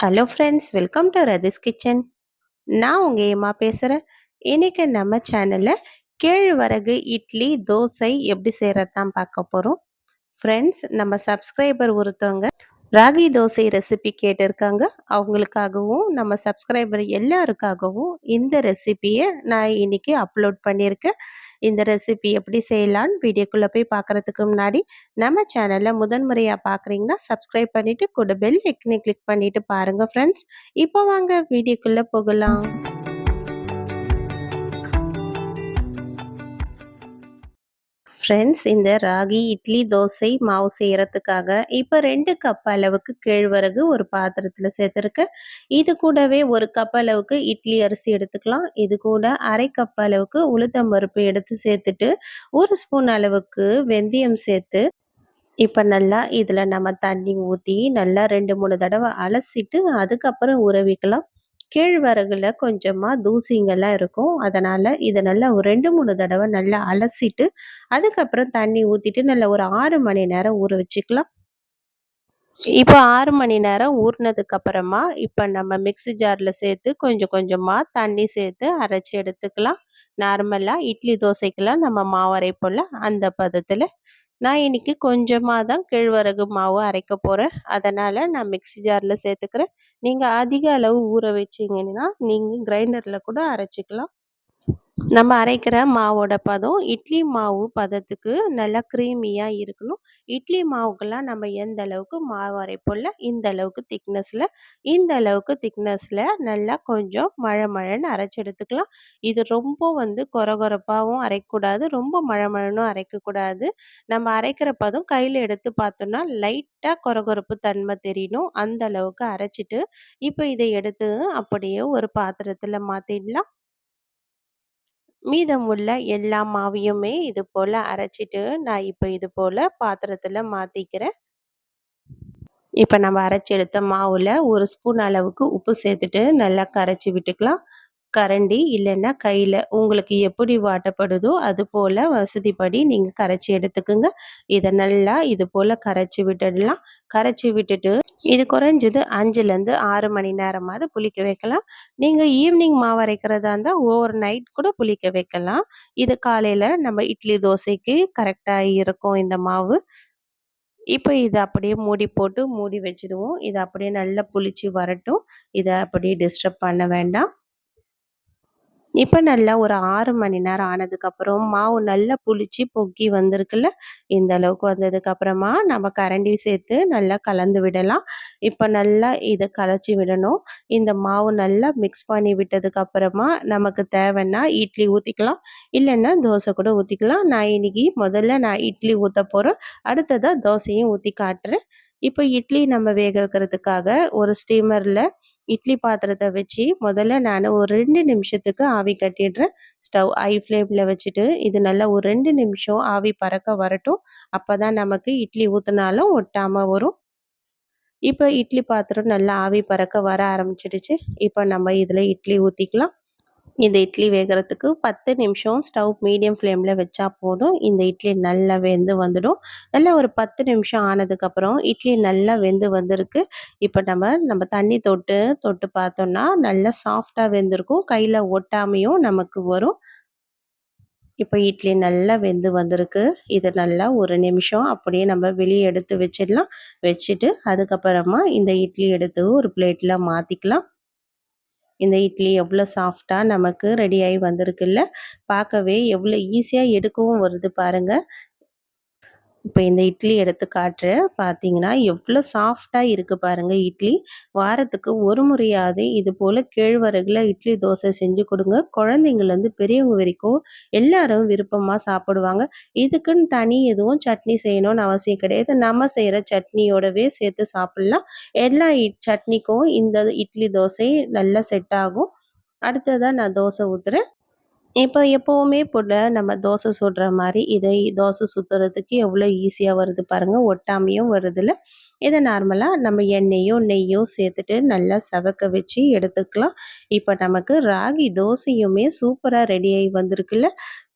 Hello friends welcome to Rathi's kitchen நான் உங்கள் ஏமா பேசுகிறேன் இன்றைக்கி நம்ம சேனலில் கேழ்வரகு இட்லி தோசை எப்படி செய்கிறது தான் பார்க்க போகிறோம் ஃப்ரெண்ட்ஸ் நம்ம சப்ஸ்கிரைபர் ஒருத்தவங்க ராகி தோசை ரெசிபி கேட்டிருக்காங்க. அவங்களுக்காகவும் நம்ம சப்ஸ்கிரைபர் எல்லாருக்காகவும் இந்த ரெசிபியை நான் இன்னைக்கு அப்லோட் பண்ணியிருக்கேன். இந்த ரெசிபி எப்படி செய்யலான்னு வீடியோக்குள்ளே போய் பார்க்குறதுக்கு முன்னாடி நம்ம சேனலை முதன்முறையாக பார்க்குறீங்கன்னா சப்ஸ்கிரைப் பண்ணிவிட்டு கூட பெல் ஐக்கனை கிளிக் பண்ணிவிட்டு பாருங்கள் ஃப்ரெண்ட்ஸ் இப்போ வாங்க வீடியோக்குள்ளே போகலாம். ஃப்ரெண்ட்ஸ் இந்த ராகி இட்லி தோசை மாவு செய்கிறதுக்காக இப்போ ரெண்டு கப் அளவுக்கு கேழ்வரகு ஒரு பாத்திரத்தில் சேர்த்துருக்கேன் இது கூடவே ஒரு கப் அளவுக்கு இட்லி அரிசி எடுத்துக்கலாம். இது கூட அரை கப் அளவுக்கு உளுத்தம் பருப்பு எடுத்து சேர்த்துட்டு ஒரு ஸ்பூன் அளவுக்கு வெந்தயம் சேர்த்து இப்போ நல்லா இதில் நம்ம தண்ணி ஊற்றி நல்லா ரெண்டு மூணு தடவை அலசிட்டு அதுக்கப்புறம் உறவிக்கலாம் கேழ்வரகுல கொஞ்சமாக தூசிங்கெல்லாம் இருக்கும். அதனால் இதை நல்லா ஒரு ரெண்டு மூணு தடவை நல்லா அலசிட்டு அதுக்கப்புறம் தண்ணி ஊற்றிட்டு நல்லா ஒரு ஆறு மணி நேரம் ஊற வச்சுக்கலாம். இப்போ ஆறு மணி நேரம் ஊறினதுக்கு அப்புறமா இப்போ நம்ம மிக்சி ஜாரில் சேர்த்து கொஞ்சம் கொஞ்சமாக தண்ணி சேர்த்து அரைச்சி எடுத்துக்கலாம். நார்மலாக இட்லி தோசைக்கெல்லாம் நம்ம மாவரை போல் அந்த பதத்தில் நான் இன்னைக்கு கொஞ்சமாக தான் கேழ்வரகு மாவு அரைக்க போகிறேன் அதனால் நான் மிக்சி ஜாரில் சேர்த்துக்கிறேன். நீங்கள் அதிக அளவு ஊற வச்சிங்கன்னா நீங்கள் கிரைண்டரில் கூட அரைச்சிக்கலாம். நம்ம அரைக்கிற மாவோட பதம் இட்லி மாவு பதத்துக்கு நல்லா க்ரீமியாக இருக்கணும். இட்லி மாவுக்கெல்லாம் நம்ம எந்த அளவுக்கு மாவு அரைப்போம்ல இந்த அளவுக்கு திக்னஸில் இந்த அளவுக்கு திக்னஸில் நல்லா கொஞ்சம் மழை மழைன்னு அரைச்சி எடுத்துக்கலாம். இது ரொம்ப வந்து கொரகொரப்பாகவும் அரைக்கக்கூடாது ரொம்ப மழை மழைனும் அரைக்கக்கூடாது. நம்ம அரைக்கிற பதம் கையில் எடுத்து பார்த்தோம்னா லைட்டாக கொரகொரப்பு தன்மை தெரியணும். அந்த அளவுக்கு அரைச்சிட்டு இப்போ இதை எடுத்து அப்படியே ஒரு பாத்திரத்தில் மாற்றிடலாம் மீதமுள்ள எல்லா மாவையுமே இது போல் அரைச்சிட்டு நான் இப்போ இது போல் பாத்திரத்தில் மாற்றிக்கிறேன் இப்போ நம்ம அரைச்சி எடுத்த மாவில் ஒரு ஸ்பூன் அளவுக்கு உப்பு சேர்த்துட்டு நல்லா கரைச்சி விட்டுக்கலாம். கரண்டி இல்லைன்னா கையில். உங்களுக்கு எப்படி வாட்டப்படுதோ அது போல் வசதிப்படி நீங்கள் கரைச்சி எடுத்துக்கோங்க. இதை நல்லா இது போல் கரைச்சி விட்டுடலாம். கரைச்சி விட்டுட்டு இது குறைஞ்சது அஞ்சுலேருந்து ஆறு மணி நேரமாவது புளிக்க வைக்கலாம். நீங்கள் ஈவினிங் மாவு அரைக்கிறதா இருந்தால் ஓவர் நைட் கூட புளிக்க வைக்கலாம். இது காலையில் நம்ம இட்லி தோசைக்கு கரெக்டாக இருக்கும் இந்த மாவு. இப்போ இதை அப்படியே மூடி போட்டு மூடி வச்சுடுவோம். இதை அப்படியே நல்லா புளிச்சு வரட்டும். இதை அப்படியே டிஸ்டர்ப் பண்ண வேண்டாம். இப்போ நல்லா ஒரு ஆறு மணி நேரம் ஆனதுக்கப்புறம் மாவு நல்லா புளிச்சு பொக்கி வந்திருக்குல்ல இந்த அளவுக்கு வந்ததுக்கப்புறமா நம்ம கரண்டி சேர்த்து நல்லா கலந்து விடலாம். இப்போ நல்லா இதை கலைச்சி விடணும். இந்த மாவு நல்லா மிக்ஸ் பண்ணி விட்டதுக்கப்புறமா நமக்கு தேவைன்னா இட்லி ஊற்றிக்கலாம் இல்லைன்னா தோசை கூட ஊற்றிக்கலாம் நான் இன்னைக்கு முதல்ல நான் இட்லி ஊற்ற போகிறேன் அடுத்ததாக தோசையும் ஊற்றி காட்டுறேன். இப்போ இட்லி நம்ம வேக வைக்கிறதுக்காக ஒரு ஸ்டீமரில் இட்லி பாத்திரத்தை வச்சு முதல்ல நான் ஒரு ரெண்டு நிமிஷத்துக்கு ஆவி கட்டிடுறேன். ஸ்டவ் ஐ ஃப்ளேமில் வச்சுட்டு இது நல்லா ஒரு ரெண்டு நிமிஷம் ஆவி பறக்க வரட்டும். அப்போ தான் நமக்கு இட்லி ஊற்றினாலும் ஒட்டாமல் வரும். இப்போ இட்லி பாத்திரம் நல்லா ஆவி பறக்க வர ஆரம்பிச்சிடுச்சு. இப்போ நம்ம இதில் இட்லி ஊற்றிக்கலாம் இந்த இட்லி வேகிறதுக்கு பத்து நிமிஷம் ஸ்டவ் மீடியம் ஃப்ளேமில் வச்சா போதும். இந்த இட்லி நல்லா வெந்து வந்துடும். நல்லா ஒரு பத்து நிமிஷம் ஆனதுக்கப்புறம் இட்லி நல்லா வெந்து வந்திருக்கு. இப்போ நம்ம நம்ம தண்ணி தொட்டு தொட்டு பார்த்தோம்னா நல்லா சாஃப்டாக வெந்திருக்கும். கையில் ஒட்டாமையும் நமக்கு வரும். இப்போ இட்லி நல்லா வெந்து வந்திருக்கு. இது நல்லா ஒரு நிமிஷம் அப்படியே நம்ம வெளியே எடுத்து வச்சிடலாம். வச்சுட்டு அதுக்கப்புறமா இந்த இட்லி எடுத்து ஒரு பிளேட்டில் மாற்றிக்கலாம் இந்த இட்லி எவ்வளோ சாஃப்டாக நமக்கு ரெடியாகி வந்திருக்குல்ல? பார்க்கவே எவ்வளோ ஈஸியாக எடுக்கவும் வருது பாருங்கள் இப்போ இந்த இட்லி எடுத்து காட்டுறேன். பார்த்தீங்கன்னா எவ்வளோ சாஃப்டாக இருக்குது பாருங்கள் இட்லி. வாரத்துக்கு ஒரு முறையாவது இது போல் கேழ்வரகுல இட்லி தோசை செஞ்சு கொடுங்க. குழந்தைங்கள்லேருந்து பெரியவங்க வரைக்கும் எல்லாரும் விருப்பமாக சாப்பிடுவாங்க. இதுக்குன்னு தனி எதுவும் சட்னி செய்யணும்னு அவசியம் கிடையாது. நம்ம செய்கிற சட்னியோடவே சேர்த்து சாப்பிட்லாம். எல்லா சட்னிக்கும் இந்த இட்லி தோசை நல்லா செட் ஆகும். அடுத்ததாக நான் தோசை ஊற்றுறேன் இப்போ எப்போவுமே போல நம்ம தோசை சுடுற மாதிரி இதை தோசை சுத்துறதுக்கு எவ்வளோ ஈஸியாக வருது பாருங்கள் ஒட்டாமையும் வருதில்ல இதை நார்மலாக நம்ம எண்ணெயோ, நெய்யோ சேர்த்துட்டு நல்லா செவக்க வச்சு எடுத்துக்கலாம். இப்போ நமக்கு ராகி தோசையுமே சூப்பராக ரெடி வந்திருக்குல்ல.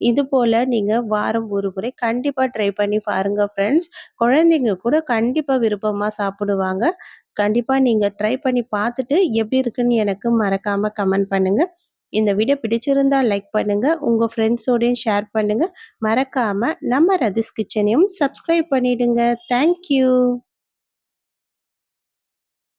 இது போல் நீங்கள் வாரம் ஒரு முறை கண்டிப்பாக ட்ரை பண்ணி பாருங்கள் ஃப்ரெண்ட்ஸ். குழந்தைங்க கூட கண்டிப்பாக விருப்பமாக சாப்பிடுவாங்க. கண்டிப்பாக நீங்கள் ட்ரை பண்ணி பார்த்துட்டு எப்படி இருக்குன்னு எனக்கு மறக்காமல் கமெண்ட் பண்ணுங்கள் இந்த வீடியோ பிடிச்சிருந்தா லைக் பண்ணுங்கள் உங்கள் ஃப்ரெண்ட்ஸோடையும் ஷேர் பண்ணுங்கள் மறக்காமல் நம்ம ரதிஸ் கிச்சனையும் சப்ஸ்கிரைப் பண்ணிவிடுங்க தேங்க் யூ.